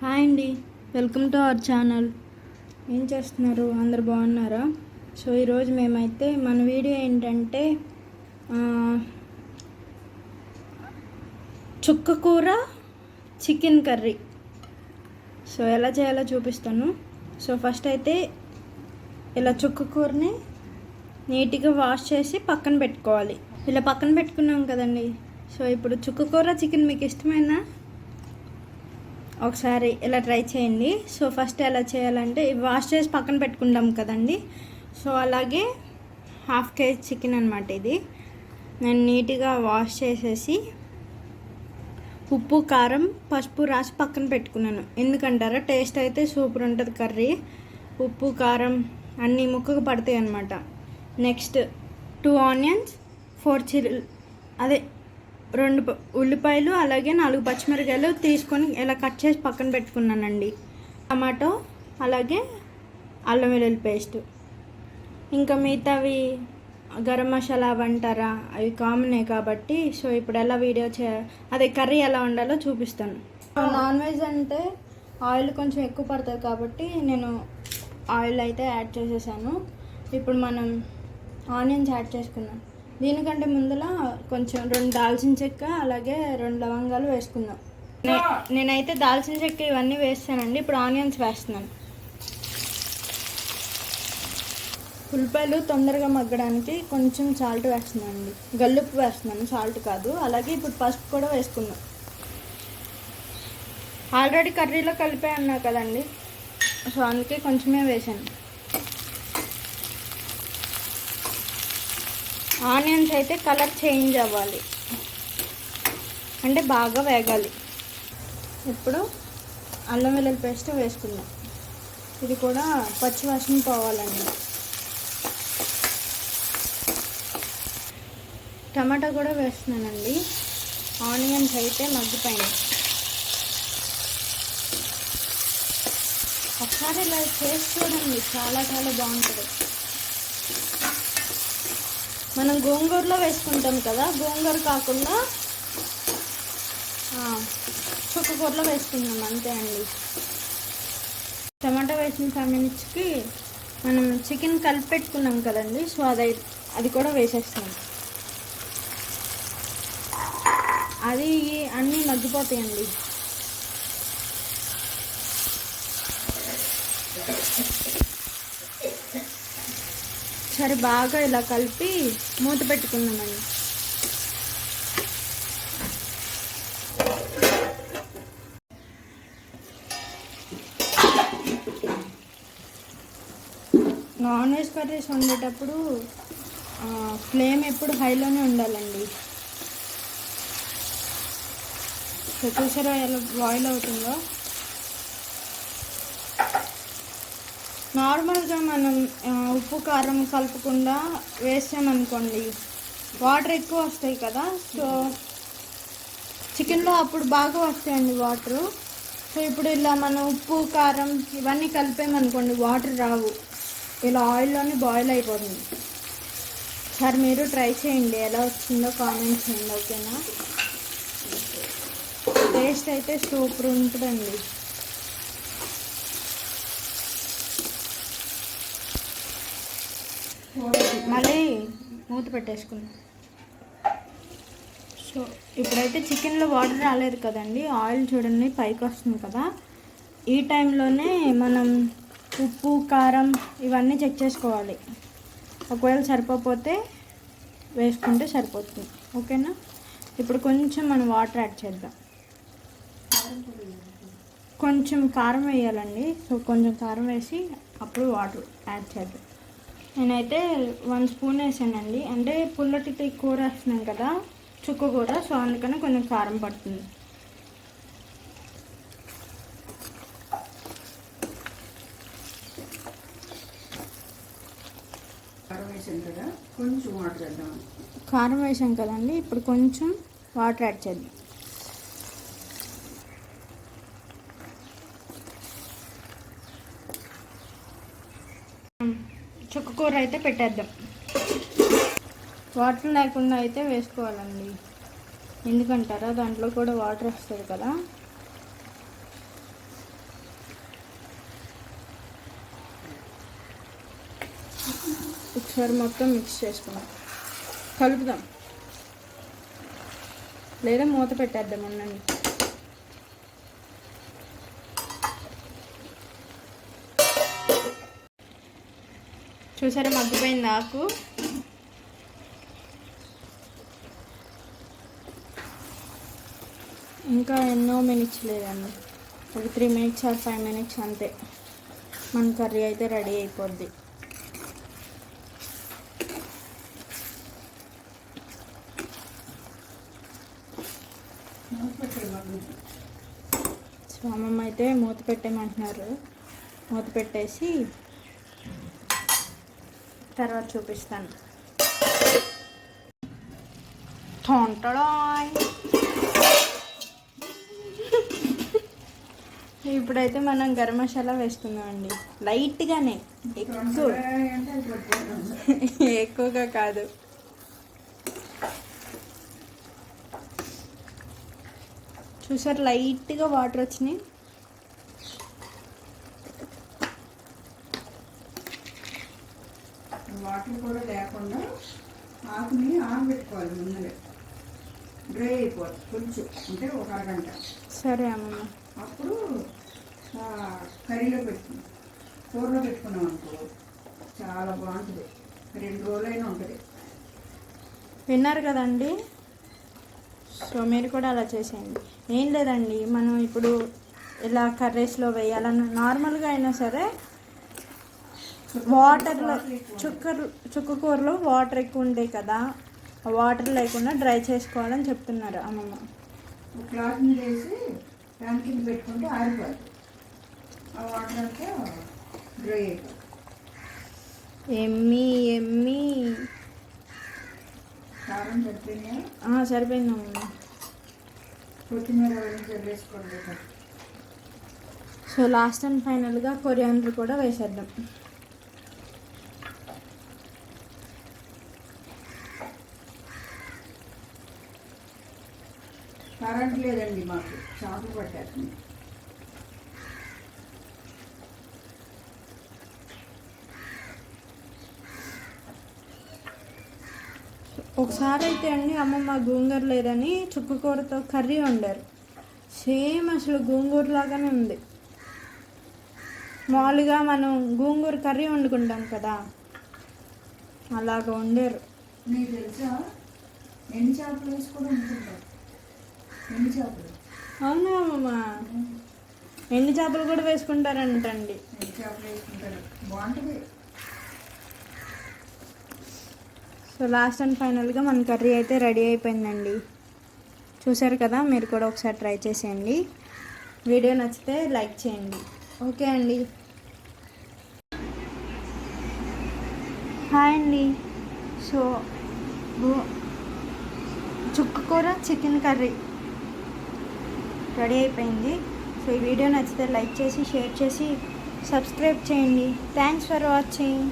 Hi అండి. Welcome to our channel. ఏం చేస్తున్నారు? అందరు బాగున్నారా? సో ఈరోజు మేమైతే మన వీడియో ఏంటంటే చుక్క కూర చికెన్ కర్రీ. సో ఎలా చేయాలో చూపిస్తాను. సో ఫస్ట్ అయితే ఇలా చుక్క కూరని నీట్గా వాష్ చేసి పక్కన పెట్టుకోవాలి. ఇలా పక్కన పెట్టుకున్నాం కదండి. సో ఇప్పుడు చుక్క కూర చికెన్ మీకు ఇష్టమైనా ఒకసారి ఇలా ట్రై చేయండి. సో ఫస్ట్ ఎలా చేయాలంటే ఇవి వాష్ చేసి పక్కన పెట్టుకుంటాం కదండి. సో అలాగే హాఫ్ కేజీ చికెన్ అనమాట ఇది. నేను నీట్గా వాష్ చేసేసి ఉప్పు కారం పసుపు రాసి పక్కన పెట్టుకున్నాను. ఎందుకంటారా? టేస్ట్ అయితే సూపర్ ఉంటుంది కర్రీ. ఉప్పు కారం అన్నీ ముక్కకు పడతాయి అనమాట next two onions four chilli అదే రెండు ఉల్లిపాయలు అలాగే నాలుగు పచ్చిమిరకాయలు తీసుకొని ఇలా కట్ చేసి పక్కన పెట్టుకున్నానండి. టమాటో అలాగే అల్లం వెల్లుల్లి పేస్ట్. ఇంకా మిగతావి గరం మసాలా అవంటారా అవి కామనే కాబట్టి సో ఇప్పుడు ఎలా వీడియో చే అదే కర్రీ ఎలా వండాలో చూపిస్తాను. నాన్ వెజ్ అంటే ఆయిల్ కొంచెం ఎక్కువ పడుతుంది కాబట్టి నేను ఆయిల్ అయితే యాడ్ చేసేసాను. ఇప్పుడు మనం ఆనియన్స్ యాడ్ చేసుకున్నాను దీనికంటే ముందర కొంచెం రెండు దాల్చిన చెక్క అలాగే రెండు లవంగాలు వేసుకుందాం. నే- నేనైతే దాల్చిన చెక్క ఇవన్నీ వేస్తానండి. ఇప్పుడు ఆనియన్స్ వేస్తున్నాను. ఉల్లిపాయలు తొందరగా మగ్గడానికి కొంచెం సాల్ట్ వేస్తున్నానండి. గల్లుప్పు వేస్తున్నాను సాల్ట్ కాదు. అలాగే ఇప్పుడు పసుపు కూడా వేసుకుందాం. ఆల్రెడీ కర్రీలో కలిపే అన్నా కదండి. సో అందుకే కొంచెమే వేసాను ఆనియన్స్ అయితే కలర్ చేంజ్ అవ్వాలి. అంటే బాగా వేగాలి. ఇప్పుడు అల్లం వెల్లుల్లి పేస్ట్ వేసుకుందాం. ఇది కూడా పచ్చి వాసన పోవాలండి. టమాటా కూడా వేస్తున్నానండి. ఆనియన్స్ అయితే మగ్గిపోయినాయి. ఒకసారి ఇలా చేసి చూడండి. చాలా చాలా బాగుంటుంది. మనం గోంగూరలో వేసుకుంటాం కదా గోంగూర కాకుండా చుక్కకూరలో వేసుకుందాం అంతే అండి. టమాటా వేసిన ఫైవ్ మినిట్స్కి మనం చికెన్ కలిపి పెట్టుకున్నాం కదండి సో అది అది కూడా వేసేస్తాం. అది అన్నీ మగ్గిపోతాయండి. సరే బాగా ఇలా కలిపి మూత పెట్టుకుందామండి. నాన్ వెజ్ కర్రీస్ వండేటప్పుడు ఫ్లేమ్ ఎప్పుడు హైలోనే ఉండాలండి. సో చూసారా ఎలా బాయిల్ అవుతుందో? నార్మల్గా మనం ఉప్పు కారం కలపకుండా వేసామనుకోండి వాటర్ ఎక్కువ వస్తాయి కదా సో చికెన్లో అప్పుడు బాగా వస్తాయండి వాటర్. సో ఇప్పుడు ఇలా మనం ఉప్పు కారం ఇవన్నీ కలిపామనుకోండి వాటర్ రావు. ఇలా ఆయిల్లోనే బాయిల్ అయిపోతుంది. సార్ మీరు ట్రై చేయండి ఎలా వచ్చిందో కామెంట్ చేయండి ఓకేనా? టేస్ట్ అయితే సూపర్ ఉంటుందండి. మళ్ళీ మూత పెట్టేసుకుందాం. సో ఇప్పుడైతే చికెన్లో వాటర్ రాలేదు కదండి ఆయిల్ చూడండి పైకి వస్తుంది కదా. ఈ టైంలోనే మనం ఉప్పు కారం ఇవన్నీ చెక్ చేసుకోవాలి. ఒకవేళ సరిపోతే వేసుకుంటే సరిపోతుంది. ఓకేనా? ఇప్పుడు కొంచెం మనం వాటర్ యాడ్ చేద్దాం. కొంచెం కారం వేయాలండి. సో కొంచెం కారం వేసి అప్పుడు వాటర్ యాడ్ చేద్దాం. నేనైతే వన్ స్పూన్ వేసానండి. అంటే పుల్లటి కూర వేస్తున్నాం కదా చుక్క కూర సో అందుకని కొంచెం కారం పడుతుంది. కారం వేసాం కదా కొంచెం వాటర్ వేద్దాం. కారం వేసాం కదండి ఇప్పుడు కొంచెం వాటర్ యాడ్ చేద్దాం. చుక్కకూర అయితే పెట్టేద్దాం. వాటర్ లేకుండా అయితే వేసుకోవాలండి. ఎందుకంటారా? దాంట్లో కూడా వాటర్ వస్తుంది కదా. ఒకసారి మొత్తం మిక్స్ చేసుకుందాం. కలుపుదాం. లేదా మూత పెట్టేద్దాం ఉండండి చూసారా మగ్గిపోయింది ఆకు. ఇంకా ఎన్నో మినిట్స్ లేదండి. ఒక three minutes or five minutes అంతే. మన కర్రీ అయితే రెడీ అయిపోద్ది. సో అమ్మమ్మ అయితే మూత పెట్టేమంటున్నారు మూత పెట్టేసి తర్వాత చూపిస్తాను. తొంటడాయ్. ఇప్పుడైతే మనం గరం మసాలా వేస్తున్నామండి. లైట్గానే. ఎక్కువ. ఎక్కువగా కాదు. చూసారు లైట్గా వాటర్ వచ్చినాయి వాటర్ కూడా లేకుండా ఆకుని ఆరబెట్టుకోవాలి ముందరే డ్రై అయిపోతుంది కొంచెం అంటే ఒక అరగంట. సరే అమ్మమ్మ. అప్పుడు కర్రీలో పెట్టుకున్నాం. కూరలో పెట్టుకున్నాం అనుకో చాలా బాగుంటుంది. రెండు రోజులైనా ఉంటుంది. విన్నారు కదండి? సో మీరు కూడా అలా చేసేయండి. ఏం లేదండి మనం ఇప్పుడు ఇలా కర్రీస్లో వేయాలన్న నార్మల్గా అయినా సరే వాటర్లో చుక్క చుక్క కూరలో వాటర్ ఎక్కువ ఉంటాయి కదా వాటర్ లేకుండా డ్రై చేసుకోవాలని చెప్తున్నారు అమ్మమ్మ. క్లాత్ మీద వేసి దాని కింద పెట్టుకుంటే ఆరిపోదు ఆ వాటర్ అంతా డ్రై అయిపోతుంది ఎమ్మి ఎమ్మి. కారం సరిపోయిందా? ఆ, సరిపోయింది అమ్మమ్మ. కొత్తిమీర చల్లేసుకోండి సో లాస్ట్ అండ్ ఫైనల్గా కొరియాండర్ కూడా వేసేద్దాం. కరెంట్ లేదండి మాకు. షాపు పట్టేస్తుంది ఒకసారి అయితే అండి అమ్మమ్మ గోంగూర లేదని చుక్కకూరతో కర్రీ వండారు. సేమ్ అసలు గోంగూర లాగానే ఉంది. మామూలుగా మనం గోంగూర కర్రీ వండుకుంటాం కదా అలాగ వండారు. నీకు తెలుసా? ఎన్ని చేపలు వేసి కూడా అవునా అమ్మమ్మ ఎండు చేపలు కూడా వేసుకుంటారంటండి. ఎన్ని సో లాస్ట్ అండ్ ఫైనల్గా మన కర్రీ అయితే రెడీ అయిపోయిందండి. చూసారు కదా మీరు కూడా ఒకసారి ట్రై చేసేయండి. వీడియో నచ్చితే లైక్ చేయండి. ఓకే అండి. హాయ్ అండి. సో చుక్క కూర చికెన్ కర్రీ. రెడీ అయిపోయింది. సో ఈ వీడియో నచ్చితే లైక్ చేసి షేర్ చేసి సబ్స్క్రైబ్ చేయండి. Thanks for watching